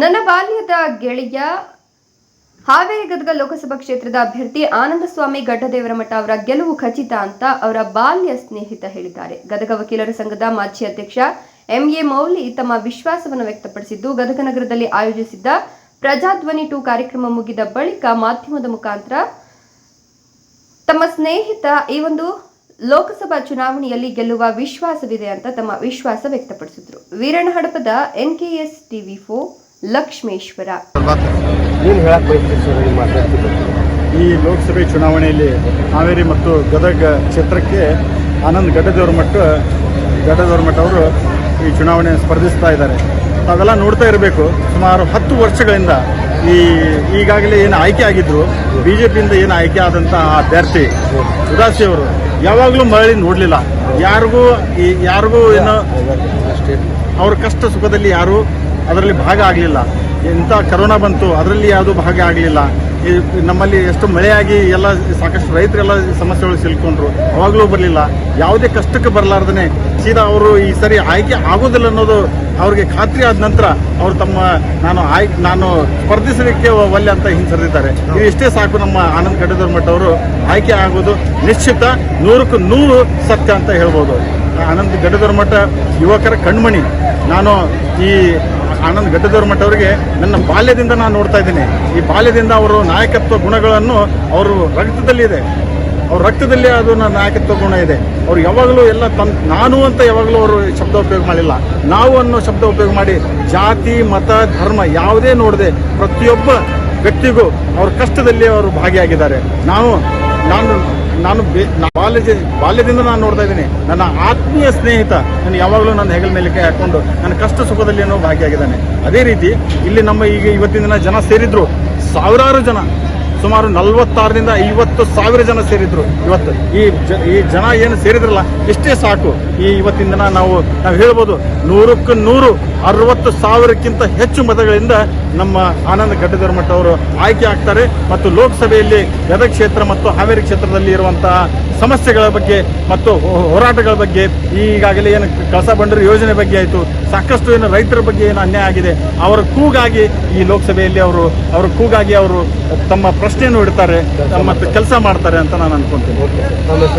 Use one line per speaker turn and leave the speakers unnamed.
ನನ್ನ ಬಾಲ್ಯದ ಗೆಳೆಯ ಹಾವೇರಿ ಗದಗ ಲೋಕಸಭಾ ಕ್ಷೇತ್ರದ ಅಭ್ಯರ್ಥಿ ಆನಂದಸ್ವಾಮಿ ಗಡ್ಡದೇವರಮಠ ಅವರ ಗೆಲುವು ಖಚಿತ ಅಂತ ಅವರ ಬಾಲ್ಯ ಸ್ನೇಹಿತ ಹೇಳಿದ್ದಾರೆ. ಗದಗ ವಕೀಲರ ಸಂಘದ ಮಾಜಿ ಅಧ್ಯಕ್ಷ ಎಂಎ ಮೌಲಿ ತಮ್ಮ ವಿಶ್ವಾಸವನ್ನು ವ್ಯಕ್ತಪಡಿಸಿದ್ದು, ಗದಗ ನಗರದಲ್ಲಿ ಆಯೋಜಿಸಿದ್ದ ಪ್ರಜಾಧ್ವನಿ ಟು ಕಾರ್ಯಕ್ರಮ ಮುಗಿದ ಬಳಿಕ ಮಾಧ್ಯಮದ ಮುಖಾಂತರ ತಮ್ಮ ಸ್ನೇಹಿತ ಈ ಒಂದು ಲೋಕಸಭಾ ಚುನಾವಣೆಯಲ್ಲಿ ಗೆಲ್ಲುವ ವಿಶ್ವಾಸವಿದೆ ಅಂತ ತಮ್ಮ ವಿಶ್ವಾಸ ವ್ಯಕ್ತಪಡಿಸಿದ್ರು. Veeranna Hadapada NKS TV four Lakshmeshwar.
ಏನು ಹೇಳಕ್
ಈ ಲೋಕಸಭೆ ಚುನಾವಣೆಯಲ್ಲಿ ಹಾವೇರಿ ಮತ್ತು ಗದಗ ಕ್ಷೇತ್ರಕ್ಕೆ ಆನಂದ್ ಗಡ್ಡದೇವ್ರ ಮಠ ಗಡ್ಡದೇವ್ರ ಮಠ ಅವರು ಈ ಚುನಾವಣೆ ಸ್ಪರ್ಧಿಸ್ತಾ ಇದ್ದಾರೆ. ತಾವೆಲ್ಲ ನೋಡ್ತಾ ಇರಬೇಕು. ಸುಮಾರು ಹತ್ತು ವರ್ಷಗಳಿಂದ ಈ ಈಗಾಗಲೇ ಏನು ಆಯ್ಕೆ ಆಗಿದ್ರು ಬಿ ಜೆ ಪಿಯಿಂದ ಏನು ಆಯ್ಕೆ ಆದಂಥ ಆ ಅಭ್ಯರ್ಥಿ ಉದಾಸಿ ಅವರು ಯಾವಾಗಲೂ ಮರಳಿ ನೋಡಲಿಲ್ಲ. ಯಾರಿಗೂ ಈ ಯಾರಿಗೂ ಏನೋ ಅವ್ರ ಕಷ್ಟ ಸುಖದಲ್ಲಿ ಯಾರು ಅದರಲ್ಲಿ ಭಾಗ ಆಗಲಿಲ್ಲ. ಇಂಥ ಕರೋನಾ ಬಂತು, ಅದರಲ್ಲಿ ಯಾವುದೂ ಭಾಗ ಆಗಲಿಲ್ಲ. ಈ ನಮ್ಮಲ್ಲಿ ಎಷ್ಟು ಮಳೆಯಾಗಿ ಎಲ್ಲ ಸಾಕಷ್ಟು ರೈತರೆಲ್ಲ ಸಮಸ್ಯೆಗಳು ಸಿಲ್ಕೊಂಡ್ರು. ಅವಾಗಲೂ ಬರಲಿಲ್ಲ. ಯಾವುದೇ ಕಷ್ಟಕ್ಕೆ ಬರಲಾರ್ದೇ ಸೀದಾ ಅವರು ಈ ಸರಿ ಆಯ್ಕೆ ಆಗೋದಿಲ್ಲ ಅನ್ನೋದು ಅವ್ರಿಗೆ ಖಾತ್ರಿ ಆದ ನಂತರ ಅವರು ತಮ್ಮ ನಾನು ಆಯ್, ನಾನು ಸ್ಪರ್ಧಿಸಲಿಕ್ಕೆ ಒಲ್ಲೆ ಅಂತ ಹಿಂಸರಿದ್ದಾರೆ ಇದು ಇಷ್ಟೇ ಸಾಕು ನಮ್ಮ ಆನಂದ್ ಗಡ್ಡದವ್ರ ಮಠ ಅವರು ಆಯ್ಕೆ ಆಗೋದು ನಿಶ್ಚಿತ ನೂರಕ್ಕೂ ನೂರು ಸತ್ಯ ಅಂತ ಹೇಳ್ಬೋದು. ಆನಂದ್ ಗಡದರ್ ಮಠ ಯುವಕರ ಕಣ್ಮಣಿ. ನಾನು ಈ ಆನಂದ್ ಗಡ್ಡದೇವ್ರ ಮಠ ಅವರಿಗೆ ನನ್ನ ಬಾಲ್ಯದಿಂದ ನಾನು ನೋಡ್ತಾ ಇದ್ದೀನಿ. ಈ ಬಾಲ್ಯದಿಂದ ಅವರು ನಾಯಕತ್ವ ಗುಣಗಳನ್ನು ಅವರು ರಕ್ತದಲ್ಲಿದೆ ಅವ್ರ ರಕ್ತದಲ್ಲಿ ಅದು ನನ್ನ ನಾಯಕತ್ವ ಗುಣ ಇದೆ. ಅವ್ರು ಯಾವಾಗಲೂ ಎಲ್ಲ ತನ್ ನಾನು ಅಂತ ಯಾವಾಗಲೂ ಅವರು ಶಬ್ದ ಉಪಯೋಗ ಮಾಡಿಲ್ಲ. ನಾವು ಅನ್ನೋ ಶಬ್ದ ಉಪಯೋಗ ಮಾಡಿ ಜಾತಿ, ಮತ, ಧರ್ಮ ಯಾವುದೇ ನೋಡದೆ ಪ್ರತಿಯೊಬ್ಬ ವ್ಯಕ್ತಿಗೂ ಅವ್ರ ಕಷ್ಟದಲ್ಲಿ ಅವರು ಭಾಗಿಯಾಗಿದ್ದಾರೆ. ನಾವು, ನಾನು ನಾನು ಬಾಲ್ಯ ಬಾಲ್ಯದಿಂದ ನಾನು ನೋಡ್ತಾ ಇದ್ದೀನಿ. ನನ್ನ ಆತ್ಮೀಯ ಸ್ನೇಹಿತ ನಾನು ಯಾವಾಗಲೂ ನನ್ನ ಹೆಗಲ ಮೇಲೆ ಕೈ ಹಾಕೊಂಡು ನನ್ನ ಕಷ್ಟ ಸುಖದಲ್ಲಿ ಏನೋ ಭಾಗಿಯಾಗಿದ್ದಾನೆ. ಅದೇ ರೀತಿ ಇಲ್ಲಿ ನಮ್ಮ ಈಗ ಇವತ್ತಿನ ದಿನ ಜನ ಸೇರಿದ್ರು. ಸಾವಿರಾರು ಜನ, ಸುಮಾರು ನಲವತ್ತಾರರಿಂದ ಐವತ್ತು ಸಾವಿರ ಜನ ಸೇರಿದ್ರು ಇವತ್ತು. ಈ ಜ ಈ ಜನ ಏನು ಸೇರಿದ್ರಲ್ಲ ಇಷ್ಟೇ ಸಾಕು. ಈ ಇವತ್ತಿನ ದಿನ ನಾವು ನಾವು ಹೇಳ್ಬೋದು, ನೂರಕ್ಕೆ ನೂರು ಅರವತ್ತು ಸಾವಿರಕ್ಕಿಂತ ಹೆಚ್ಚು ಮತಗಳಿಂದ ನಮ್ಮ ಆನಂದ ಗಡ್ಡಧರ್ಮಠ ಮಠ ಅವರು ಆಯ್ಕೆ ಆಗ್ತಾರೆ ಮತ್ತು ಲೋಕಸಭೆಯಲ್ಲಿ ಗದಗ ಕ್ಷೇತ್ರ ಮತ್ತು ಹಾವೇರಿ ಕ್ಷೇತ್ರದಲ್ಲಿ ಇರುವಂತಹ ಸಮಸ್ಯೆಗಳ ಬಗ್ಗೆ ಮತ್ತು ಹೋರಾಟಗಳ ಬಗ್ಗೆ ಈಗಾಗಲೇ ಏನು ಕಳಸ ಬಂಡರು ಯೋಜನೆ ಬಗ್ಗೆ ಆಯಿತು, ಸಾಕಷ್ಟು ಏನು ರೈತರ ಬಗ್ಗೆ ಏನು ಅನ್ಯಾಯ ಆಗಿದೆ, ಅವರ ಕೂಗಾಗಿ ಈ ಲೋಕಸಭೆಯಲ್ಲಿ ಅವರು ಅವರ ಕೂಗಾಗಿ ಅವರು ತಮ್ಮ ಪ್ರಶ್ನೆಯನ್ನು ಇಡ್ತಾರೆ ಮತ್ತು ಕೆಲಸ ಮಾಡ್ತಾರೆ ಅಂತ ನಾನು ಅನ್ಕೊಂತೀನಿ.